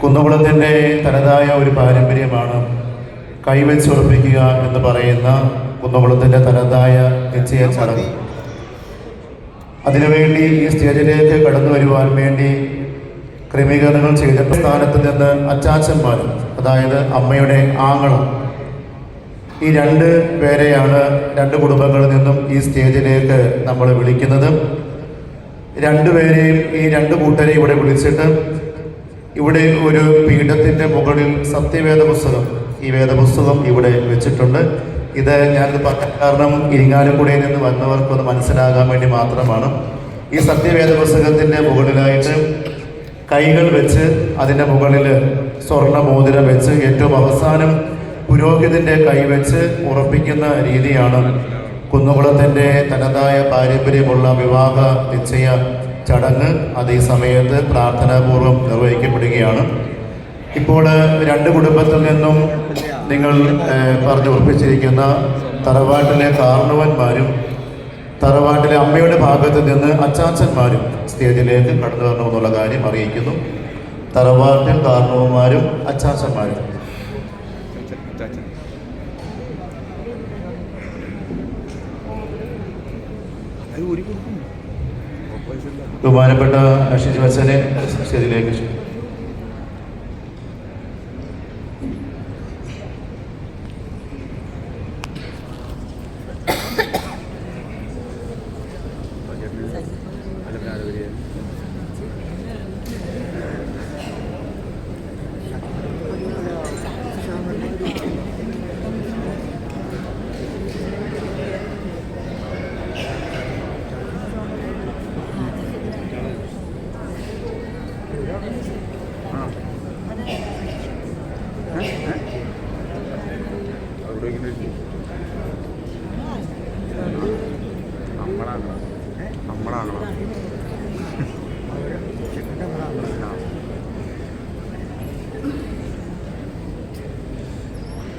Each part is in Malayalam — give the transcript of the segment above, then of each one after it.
കുന്നകുളത്തിന്റെ തനതായ ഒരു പാരമ്പര്യമാണ് കൈവച്ചുറപ്പിക്കുക എന്ന് പറയുന്ന കുന്നകുളത്തിന്റെ തനതായ നിശ്ചയ ചടങ്ങ്. അതിനുവേണ്ടി ഈ സ്റ്റേജിലേക്ക് കടന്നു വരുവാൻ വേണ്ടി ക്രമീകരണങ്ങൾ ചെയ്തിട്ട് സ്ഥാനത്ത് നിന്ന് അച്ചാച്ചന്മാർ അതായത് അമ്മയുടെ ആങ്ങളും ഈ രണ്ട് പേരെയാണ് രണ്ട് കുടുംബങ്ങളിൽ നിന്നും ഈ സ്റ്റേജിലേക്ക് നമ്മൾ വിളിക്കുന്നത്. രണ്ടുപേരെയും ഈ രണ്ട് കൂട്ടരെ ഇവിടെ വിളിച്ചിട്ട് ഇവിടെ ഒരു പീഠത്തിന്റെ മുകളിൽ സത്യവേദ പുസ്തകം ഈ വേദപുസ്തകം ഇവിടെ വെച്ചിട്ടുണ്ട്. ഇത് ഞാനിത് പറയാൻ കാരണം ഇരിങ്ങാലക്കുടയിൽ നിന്ന് വന്നവർക്കൊന്ന് മനസ്സിലാകാൻ വേണ്ടി മാത്രമാണ്. ഈ സത്യവേദ പുസ്തകത്തിന്റെ മുകളിലായിട്ട് കൈകൾ വെച്ച് അതിന്റെ മുകളിൽ സ്വർണ മോതിരം വെച്ച് ഏറ്റവും അവസാനം പുരോഹിതിന്റെ കൈ വെച്ച് ഉറപ്പിക്കുന്ന രീതിയാണ് കുന്നുകുളത്തിന്റെ തനതായ പാരമ്പര്യമുള്ള വിവാഹ നിശ്ചയ ചടങ്ങ് അതേ സമയത്ത് പ്രാർത്ഥനാപൂർവം നിർവഹിക്കപ്പെടുകയാണ്. ഇപ്പോൾ രണ്ട് കുടുംബത്തിൽ നിന്നും നിങ്ങൾ പറഞ്ഞു ഉറപ്പിച്ചിരിക്കുന്ന തറവാട്ടിലെ കാർണവന്മാരും തറവാട്ടിലെ അമ്മയുടെ ഭാഗത്ത് നിന്ന് അച്ചാച്ചന്മാരും സ്റ്റേജിലേക്ക് കടന്നു വരണമെന്നുള്ള കാര്യം അറിയിക്കുന്നു. തറവാട്ടിൽ കാർണവന്മാരും അച്ചാച്ചന്മാരും. ബഹുമാനപ്പെട്ട ഷിജു അച്ഛനെ സ്റ്റേജിലേക്ക്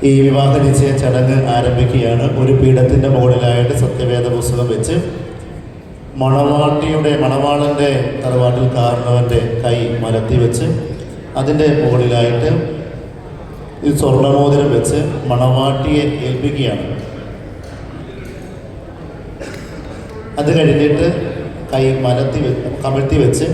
ഈ വിവാഹ നിശ്ചയ ചടങ്ങ് ആരംഭിക്കുകയാണ്. ഒരു പീഠത്തിന്റെ മുകളിലായിട്ട് സത്യവേദ പുസ്തകം വെച്ച് മണവാട്ടിയുടെ മണവാളന്റെ തറവാട്ടിൽ കാരണവന്റെ കൈ മലത്തി വെച്ച് അതിന്റെ മുകളിലായിട്ട് ഈ സ്വർണമോതിരം വെച്ച് മണവാട്ടിയെ ഏൽപ്പിക്കുകയാണ്. അത് കഴിഞ്ഞിട്ട് കൈ മലത്തി കമഴ്ത്തി വെച്ച്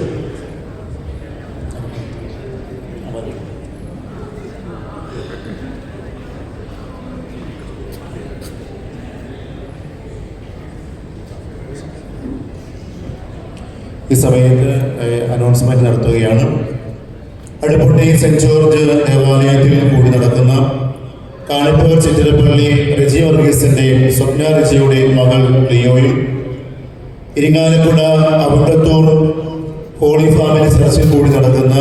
ഈ സമയത്ത് അനൗൺസ്മെന്റ് നടത്തുകയാണ്. അടുപ്പുട്ടി സെന്റ് ജോർജ് ദേവാലയത്തിൽ കൂടി നടക്കുന്ന കാണിപ്പൂർ ചിറ്റിലപ്പള്ളി റെജി വർഗീസിന്റെയും സ്വപ്ന റെജിയുടെയും മകൾ ലിയോയും ഇരിങ്ങാലക്കുട അവിടത്തൂർ ഹോളി ഫാമിലി ചർച്ചിൽ കൂടി നടക്കുന്ന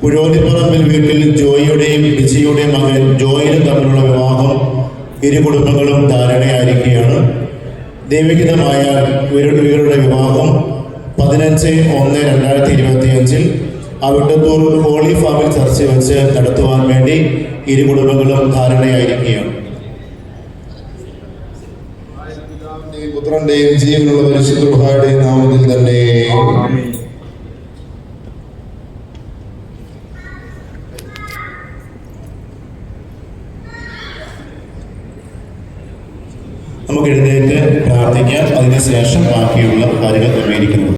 പുരോലിപ്പറമ്പിൽ വീട്ടിൽ ജോയിയുടെയും വിജിയുടെയും മകൻ ജോയിലും തമ്മിലുള്ള വിവാഹം ഇരു കുടുംബങ്ങളും ധാരണയായിരിക്കുകയാണ്. ദൈവികതമായ ഇവരുടെ വിവാഹം പതിനഞ്ച് ഒന്ന് രണ്ടായിരത്തി ഇരുപത്തി അഞ്ചിൽ അവിട്ടത്തൂർ ഹോളി ഫാമിൽ ചർച്ച വെച്ച് നടത്തുവാൻ വേണ്ടി ഇരു കുടുംബങ്ങളും ധാരണയായിരിക്കുകയാണ്. പുത്രന്റെയും ജീവനുള്ള പരിശുദ്ധയുടെയും നാമത്തിൽ തന്നെ. നമുക്ക് എഴുന്നേറ്റ് പ്രാർത്ഥിക്കാം. അതിനുശേഷം ബാക്കിയുള്ള കാര്യങ്ങൾ ക്രമീകരിക്കുന്നത്